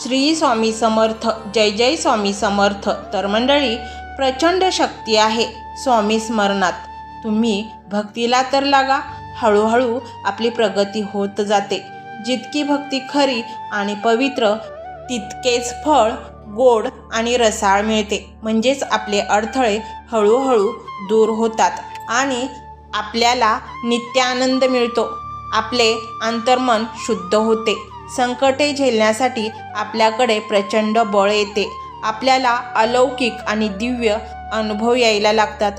श्री स्वामी समर्थ जय जय स्वामी समर्थ. तर मंडळी प्रचंड शक्ती आहे स्वामी स्मरणात. तुम्ही भक्तीला तर लागा हळूहळू आपली प्रगती होत जाते. जितकी भक्ती खरी आणि पवित्र तितकेच फळ गोड आणि रसाळ मिळते. म्हणजेच आपले अडथळे हळूहळू दूर होतात आणि आपल्याला नित्यानंद मिळतो. आपले अंतर्मन शुद्ध होते. संकटे झेलण्यासाठी आपल्याकडे प्रचंड बळ येते. आपल्याला अलौकिक आणि दिव्य अनुभव यायला लागतात.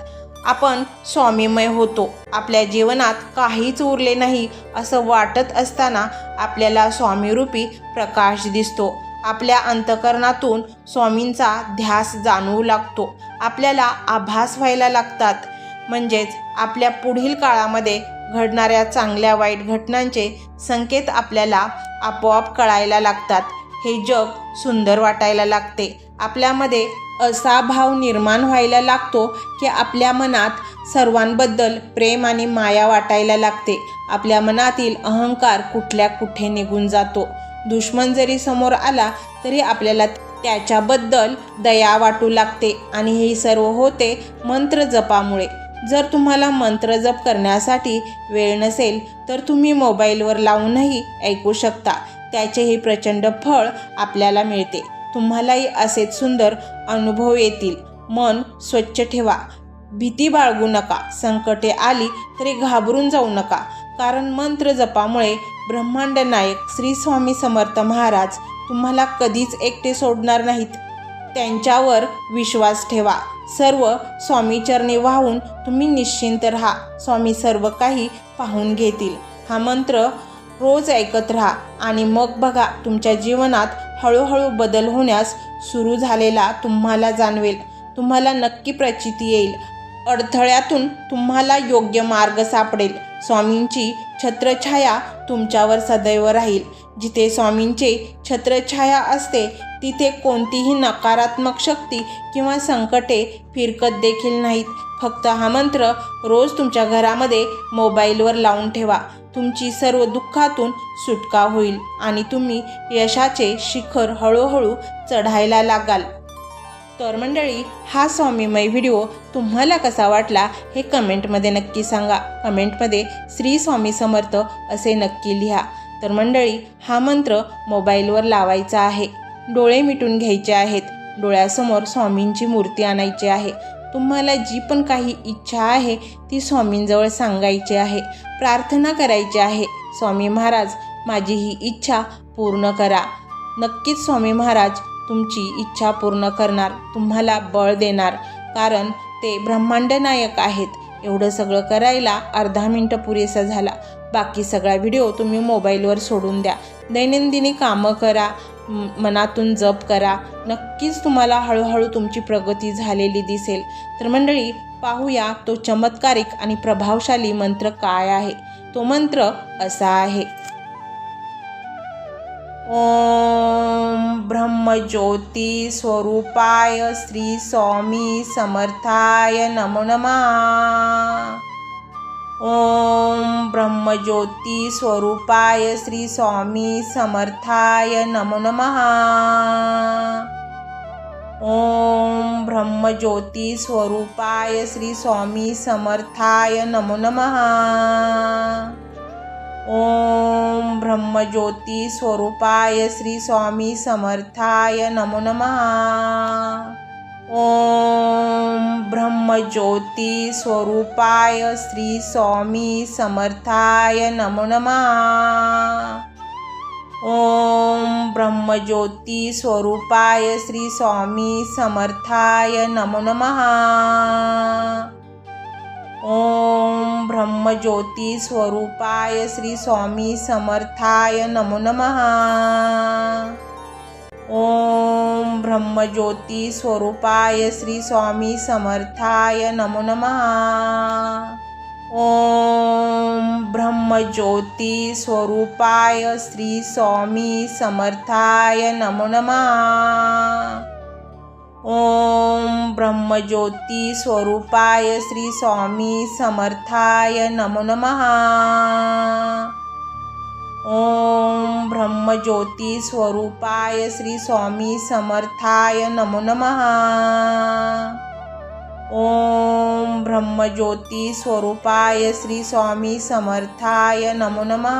आपण स्वामीमय होतो. आपल्या जीवनात काहीच उरले नाही असं वाटत असताना आपल्याला स्वामीरूपी प्रकाश दिसतो. आपल्या अंतकरणातून स्वामींचा ध्यास जाणवू लागतो. आपल्याला आभास व्हायला लागतात. म्हणजेच आपल्या पुढील काळामध्ये घडणाऱ्या चांगल्या वाईट घटनांचे संकेत आपल्याला आपोआप कळायला लागतात. हे जग सुंदर वाटायला लागते. आपल्यामध्ये असा भाव निर्माण व्हायला लागतो की आपल्या मनात सर्वांबद्दल प्रेम आणि माया वाटायला लागते. आपल्या मनातील अहंकार कुठल्या कुठे निघून जातो? दुश्मन जरी समोर आला तरी आपल्याला त्याच्याबद्दल दया वाटू लागते आणि हे सर्व होते मंत्र जपामुळे. जर तुम्हाला मंत्र जप करण्यासाठी वेळ नसेल तर तुम्ही मोबाईलवर लावूनही ऐकू शकता. त्याचेही प्रचंड फळ आपल्याला मिळते. तुम्हालाही असेच सुंदर अनुभव येतील. मन स्वच्छ ठेवा. भीती बाळगू नका. संकटे आली तरी घाबरून जाऊ नका. कारण मंत्र जपामुळे ब्रह्मांड नायक श्री स्वामी समर्थ महाराज तुम्हाला कधीच एकटे सोडणार नाहीत. त्यांच्यावर विश्वास ठेवा. सर्व स्वामीचरणी वाहून तुम्ही निश्चिंत राहा. स्वामी सर्व काही पाहून घेतील. हा मंत्र रोज ऐकत राहा आणि मग बघा तुमच्या जीवनात हळूहळू बदल होण्यास सुरू झालेला तुम्हाला जाणवेल. तुम्हाला नक्की प्रचिती येईल. अडथळ्यातून तुम्हाला योग्य मार्ग सापडेल. स्वामींची छत्रछाया तुमच्यावर सदैव राहील. जिथे स्वामींचे छत्रछाया असते तिथे कोणतीही नकारात्मक शक्ती किंवा संकटे फिरकत देखील नाहीत. फक्त हा मंत्र रोज तुमच्या घरामध्ये मोबाईलवर लावून ठेवा. तुमची सर्व दुःखातून सुटका होईल आणि तुम्ही यशाचे शिखर हळूहळू चढायला लागाल. तर मंडळी हा स्वामीमय व्हिडिओ तुम्हाला कसा वाटला हे कमेंटमध्ये नक्की सांगा. कमेंटमध्ये श्री स्वामी समर्थ असे नक्की लिहा. तर मंडळी हा मंत्र मोबाईलवर लावायचा आहे. डोळे मिटून घ्यायचे आहेत. डोळ्यासमोर स्वामींची मूर्ती आणायची आहे. तुम्हाला जी पण काही इच्छा आहे ती स्वामींजवळ सांगायची आहे. प्रार्थना करायची आहे. स्वामी महाराज माझी ही इच्छा पूर्ण करा. नक्कीच स्वामी महाराज तुमची इच्छा पूर्ण करणार. तुम्हाला बळ देणार. कारण ते ब्रह्मांड नायक आहेत. एवढं सगळं करायला अर्धा मिनटं पुरेसा झाला. बाकी सगळा व्हिडिओ तुम्ही मोबाईलवर सोडून द्या. दैनंदिनी कामं करा. मनातून जप करा. नक्कीच तुम्हाला हळूहळू तुमची प्रगती झालेली दिसेल. तर मंडळी पाहूया तो चमत्कारिक आणि प्रभावशाली मंत्र काय आहे? तो मंत्र असा आहे. ओम ब्रह्मज्योती स्वरूपाय श्री स्वामी समर्थाय नमो नमः. ओम ब्रह्मज्योती स्वरूपाय श्री स्वामी समर्थाय नमो नमः। स्वरूपाय श्री स्वामी समर्थाय नमो नमः। ओम ब्रह्मज्योती स्वरूपाय श्री स्वामी समर्थाय नमो नमः। ओम ब्रह्मज्योती स्वरूपाय श्री स्वामी समर्थाय नमो नमः। ओम ब्रह्मज्योती स्वरूपाय श्री स्वामी समर्थाय नमो नमः। ओम ब्रह्मज्योती स्वरूपाय श्री स्वामी समर्थाय नमो नमः। ओम ब्रह्मज्योती स्वरूपाय श्री स्वामी समर्थाय नमो नमः। ओम ब्रह्मज्योती स्वरूपाय श्री स्वामी समर्थाय नमो नमः। ओम ब्रह्मज्योती स्वरूपाय श्री स्वामी समर्थाय नमो नमः। ओम ब्रह्मज्योती स्वरूपाय श्री स्वामी समर्थाय नमो नमः। ओम ब्रह्मज्योती स्वरूपाय श्री स्वामी समर्थाय नमो नमः।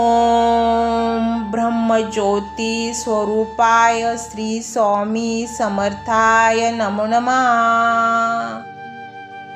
ओम ब्रह्मज्योती स्वरूपाय श्री स्वामी समर्थाय नमो नमः।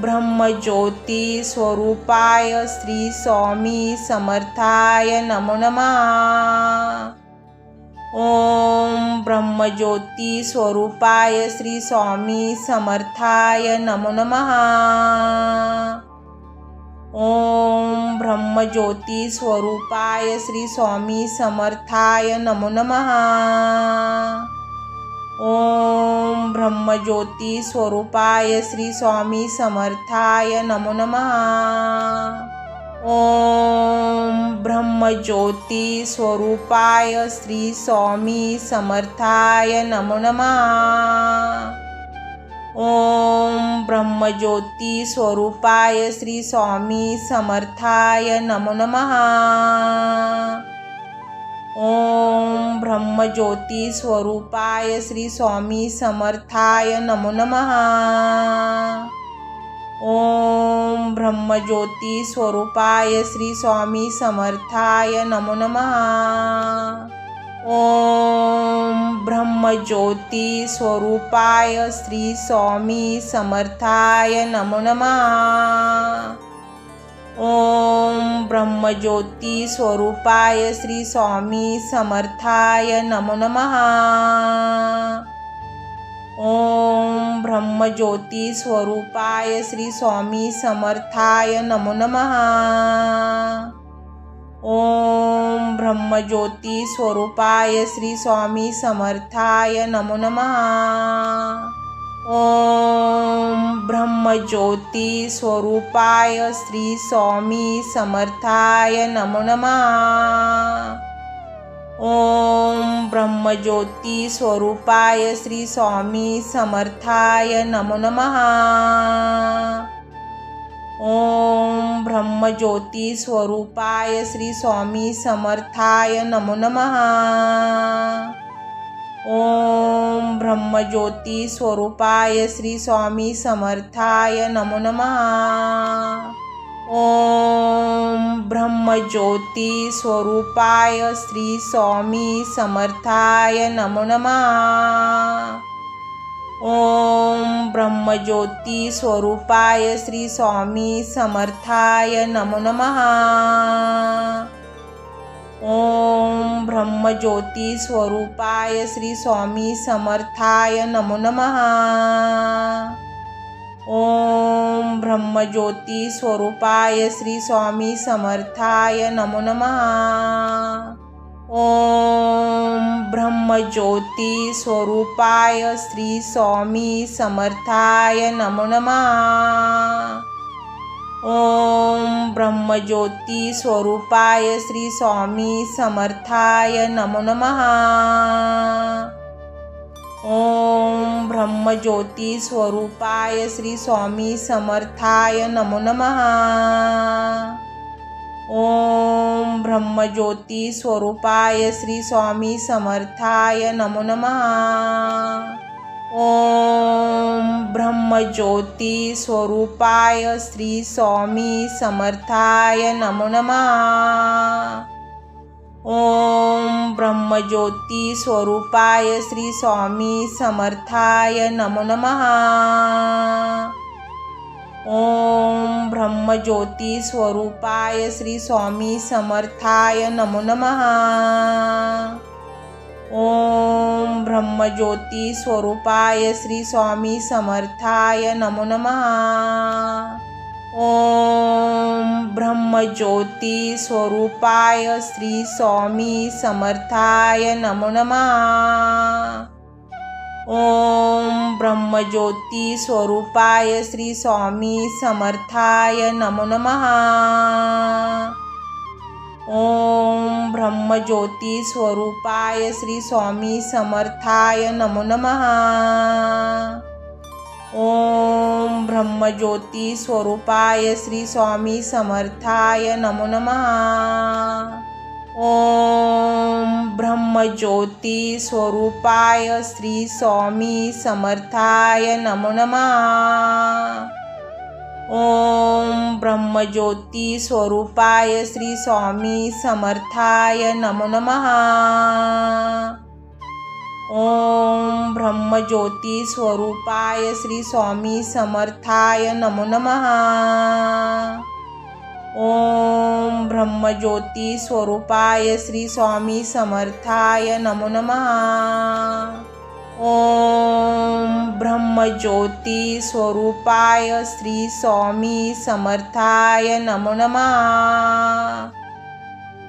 ब्रह्मज्योती स्वरूपाय श्री स्वामी समर्थाय नमो नमः। श्री स्वामी समर्थाय नमो नमः। श्री स्वामी समर्थाय नमो नमः। ओम ब्रह्मज्योती स्वरूपाय श्री स्वामी समर्थाय नमो नमः। ओम ब्रह्मज्योती स्वरूपाय श्री स्वामी समर्थाय नमो नमः। ओम ब्रह्मज्योती स्वरूपाय श्री स्वामी समर्थाय नमो नमः। श्री स्वामी समर्थाय नमो नमः। ओम ब्रह्मज्योती स्वरूपाय श्री स्वामी समर्थाय नमो नमः। ओम ब्रह्मज्योती स्वरूपाय श्री स्वामी समर्थाय नमो नमः। ओम ब्रह्मज्योती स्वरूपाय श्री स्वामी समर्थाय नमो नमः। स्वरूपाय श्री स्वामी समर्थाय नमो नमः। स्वरूपाय श्री स्वामी समर्थाय नमो नमः। ओम ब्रह्मज्योती स्वरूपाय श्री स्वामी समर्थाय नमो नमः। ओम ब्रह्मज्योती स्वरूपाय श्री स्वामी समर्थाय नमो नमः। ओम ब्रह्मज्योती स्वरूपाय श्री स्वामी समर्थाय नमो नमः। ओम ब्रह्मज्योती स्वरूपाय श्री स्वामी समर्थाय नमो नमः। स्वरूपाय श्री स्वामी समर्थाय नमो नमः। ओम ब्रह्मज्योती स्वरूपाय श्री स्वामी समर्थाय नमो नमः। ओम ब्रह्मज्योती स्वरूपाय श्री स्वामी समर्थाय नमो नमः। ओम ब्रह्मज्योती स्वरूपाय श्री स्वामी समर्थाय नमो नमः। स्वरूपाय श्री स्वामी समर्थाय नमो नमः। स्वरूपाय श्री स्वामी समर्थाय नमो नमः। स्वरूपाय श्री स्वामी समर्थाय नमो नमः। ओम ब्रह्मज्योती स्वरूपाय श्री स्वामी समर्थाय नमो नमः। ओम ब्रह्मज्योती स्वरूपाय श्री स्वामी समर्थाय नमो नमः। ओम ब्रह्मज्योती स्वरूपाय श्री स्वामी समर्थाय नमो नमः। ओम ब्रह्मज्योती स्वरूपाय श्री स्वामी समर्थाय नमो नमः। ओम ब्रह्मज्योती स्वरूपाय श्री स्वामी समर्थाय नमो नमः। ॐ ब्रह्मज्योती स्वरूपाय श्री स्वामी समर्थाय नमो नमः। ॐ ब्रह्मज्योती स्वरूपाय श्री स्वामी समर्थाय नमो नमः। ॐ ब्रह्मज्योती स्वरूपाय श्री स्वामी समर्थाय नमो नमः। ॐ ब्रह्मज्योती स्वरूपाय श्री स्वामी समर्थाय नमो नमः। ॐ ब्रह्मज्योती स्वरूपाय श्री स्वामी समर्थाय नमो नमः। ॐ ब्रह्मज्योती स्वरूपाय श्री स्वामी समर्थाय नमो नमः। ॐ ब्रह्मज्योती स्वरूपाय श्री स्वामी समर्थाय नमो नमः। ॐ श्री स्वामी समर्थाय नमो नमः। ॐ ब्रह्मज्योती स्वरूपाय श्री स्वामी समर्थाय नमो नमः।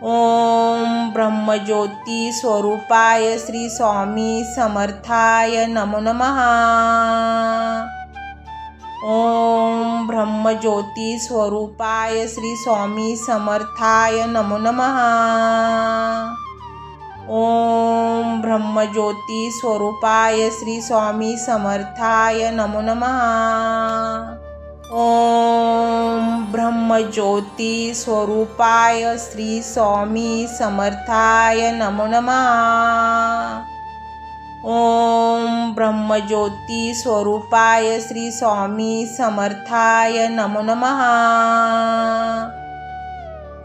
ॐ ब्रह्मज्योती स्वरूपाय श्री स्वामी समर्थाय नमो नमः। ॐ ब्रह्मज्योती स्वरूपाय श्री स्वामी समर्थाय नमो नमः। ॐ ब्रह्मज्योती स्वरूपाय श्री स्वामी समर्थाय नमो नमः। ॐ ब्रह्मज्योती स्वरूपाय श्री स्वामी समर्थाय नमो नमः। ॐ श्री स्वामी समर्थाय नमो नमः।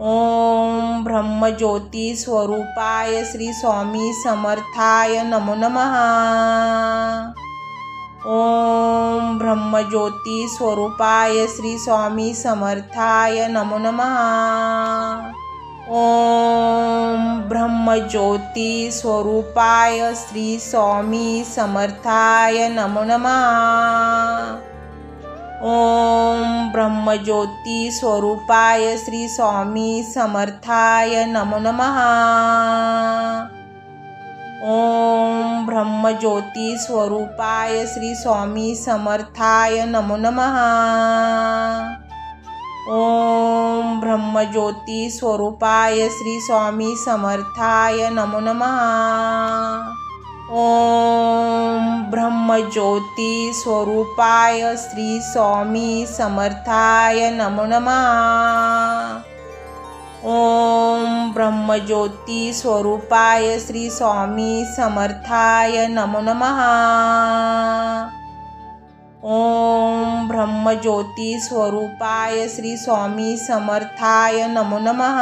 ॐ ब्रह्मज्योती स्वरूपाय श्री स्वामी समर्थाय नमो नमः। ॐ ब्रह्मज्योती स्वरूपाय श्री स्वामी समर्थाय नमो नमः। ॐ ब्रह्मज्योती स्वरूपाय श्री स्वामी समर्थाय नमो नमः। ॐ ब्रह्मज्योती स्वरूपाय श्री स्वामी समर्थाय नमो नमः। ॐ श्री स्वामी समर्थाय नमो नमः। ॐ ब्रह्मज्योती स्वरूपाय श्री स्वामी समर्थाय नमो नमः। ॐ ब्रह्मज्योती स्वरूपाय श्री स्वामी समर्थाय नमो नमः। ॐ ब्रह्मज्योती स्वरूपाय श्री स्वामी समर्थाय नमो नमः। ॐ ब्रह्मज्योती स्वरूपाय श्री स्वामी समर्थाय नमो नमः।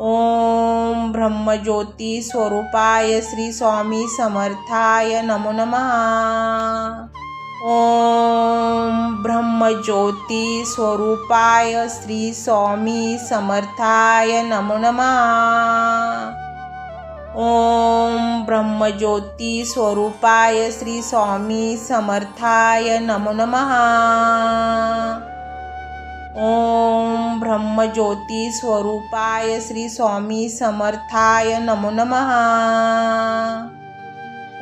ॐ ब्रह्मज्योती स्वरूपाय श्री स्वामी समर्थाय नमो नमः। ॐ ब्रह्मज्योती स्वरूपाय श्री स्वामी समर्थाय नमो नमः। ॐ ब्रह्मज्योती स्वरूपाय श्री स्वामी समर्थाय नमो नमः। ॐ ब्रह्मज्योती स्वरूपाय श्री स्वामी समर्थाय नमो नमः।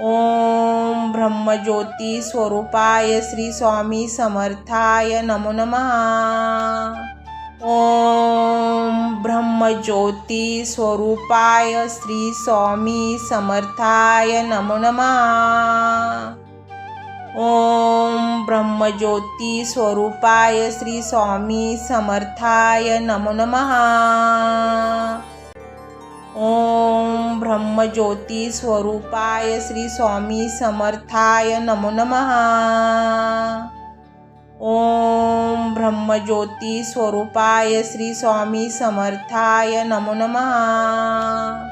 ॐ ब्रह्मज्योती स्वरूपाय श्री स्वामी समर्थाय नमो नमः। ॐ ब्रह्मज्योती स्वरूपाय श्री स्वामी समर्थाय नमो नमः। ॐ श्री स्वामी समर्थाय नमो नमः। ॐ श्री स्वामी समर्थाय नमो नमः। ॐ ब्रह्मज्योती स्वरूपाय श्री स्वामी समर्थाय नमो नमः।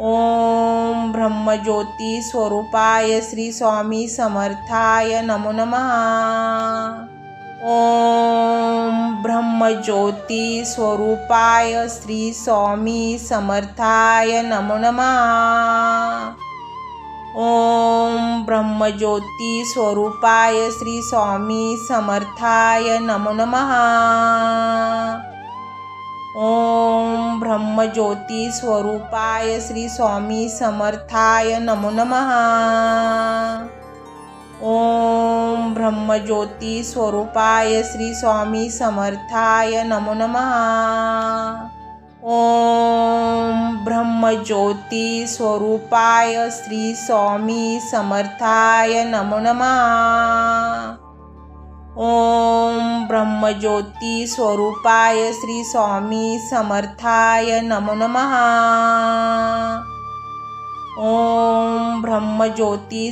ओम ब्रह्मज्योती स्वरूपाय श्री स्वामी समर्थाय नमो नमः। ओम ब्रह्मज्योती स्वरूपाय श्री स्वामी समर्थाय नमो नमः। ओम ब्रह्मज्योती स्वरूपाय श्री स्वामी समर्थाय नमो नमः। ओम ब्रह्मज्योती स्वरूपाय श्री स्वामी समर्थाय नमो नमः। श्री स्वामी समर्थाय नमो नमः। श्री स्वामी समर्थाय नमो नमः। ओम ब्रह्मज्योती स्वरूपाय श्री स्वामी समर्थाय नमो नमः।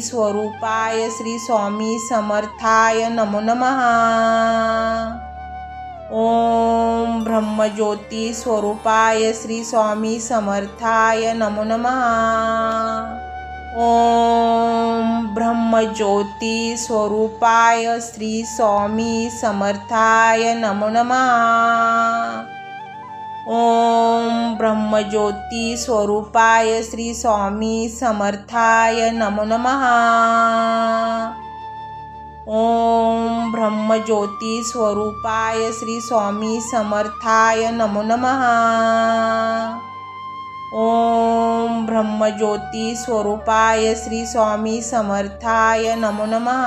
स्वरूपाय श्री स्वामी समर्थाय नमो नमः। स्वरूपाय श्री स्वामी समर्थाय नमो नमः। ओम ब्रह्मज्योती स्वरूपाय श्री स्वामी समर्थाय नमो नमः। ओम ब्रह्मज्योती स्वरूपाय श्री स्वामी समर्थाय नमो नमः। ओम ब्रह्मज्योती स्वरूपाय श्री स्वामी समर्थाय नमो नमः। ओम ब्रह्मज्योती स्वरूपाय श्री स्वामी समर्थाय नमो नमः।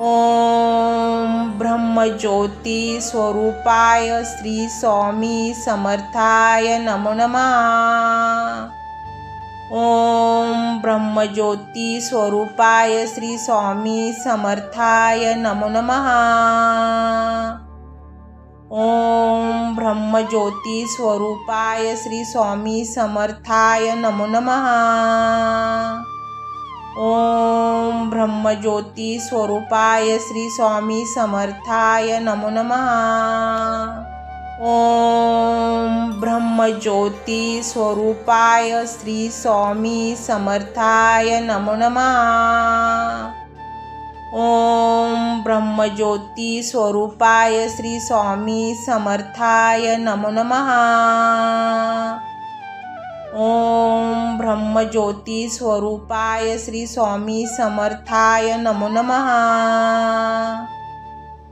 ओम ब्रह्मज्योती स्वरूपाय श्री स्वामी समर्थाय नमो नमः। ओम ब्रह्मज्योती स्वरूपाय श्री स्वामी समर्थाय नमो नमः। ओम ब्रह्मज्योती स्वरूपाय श्री स्वामी समर्थाय नमो नमः। ओम ब्रह्मज्योती स्वरूपाय श्री स्वामी समर्थाय नमो नमः। ओम ब्रह्मज्योती स्वरूपाय श्री स्वामी समर्थाय नमो नमः। ओम ब्रह्मज्योती स्वरूपाय श्री स्वामी समर्थाय नमो नमः। ओम ब्रह्मज्योती स्वरूपाय श्री स्वामी समर्थाय नमो नमः।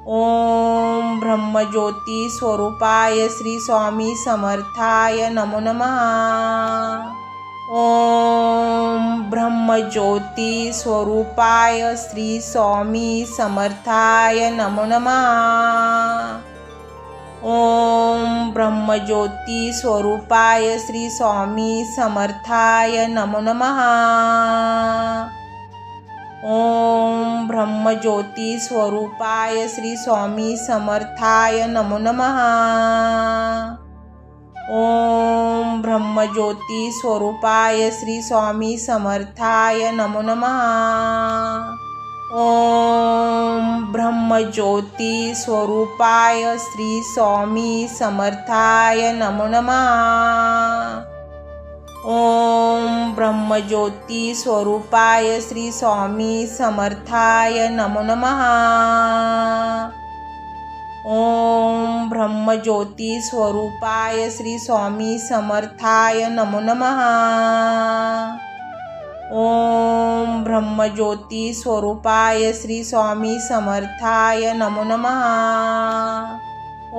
ओम ब्रह्मज्योती स्वरूपाय श्री स्वामी समर्थाय नमो नमः। ओम ब्रह्मज्योती स्वरूपाय श्री स्वामी समर्थाय नमो नमः। ओम ब्रह्मज्योती स्वरूपाय श्री स्वामी समर्थाय नमो नमः। ओम ब्रह्मज्योती स्वरूपाय श्री स्वामी समर्थाय नमो नमः। ओम ब्रह्मज्योती स्वरूपाय श्री स्वामी समर्थाय नमो नमः। ओम ब्रह्मज्योती स्वरूपाय श्री स्वामी समर्थाय नमो नमः। ओम ब्रह्मज्योती स्वरूपाय श्री स्वामी समर्थाय नमो नमः। ओम ब्रह्मज्योती स्वरूपाय श्री स्वामी समर्थाय नमो नमः। ओम ब्रह्मज्योती स्वरूपाय श्री स्वामी समर्थाय नमो नमः।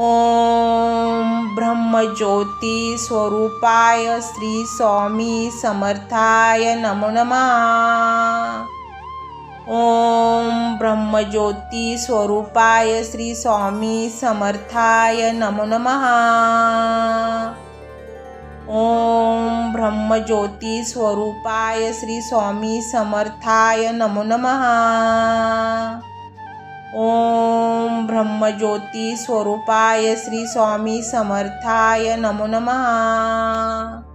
ओम ब्रह्मज्योती स्वरूपाय श्री स्वामी समर्थाय नमो नमः। ओम ब्रह्मज्योती स्वरूपाय श्री स्वामी समर्थाय नमो नमः। स्वरूपाय श्री स्वामी समर्थाय नमो नमः। स्वरूपाय श्री स्वामी समर्थाय नमो नमः।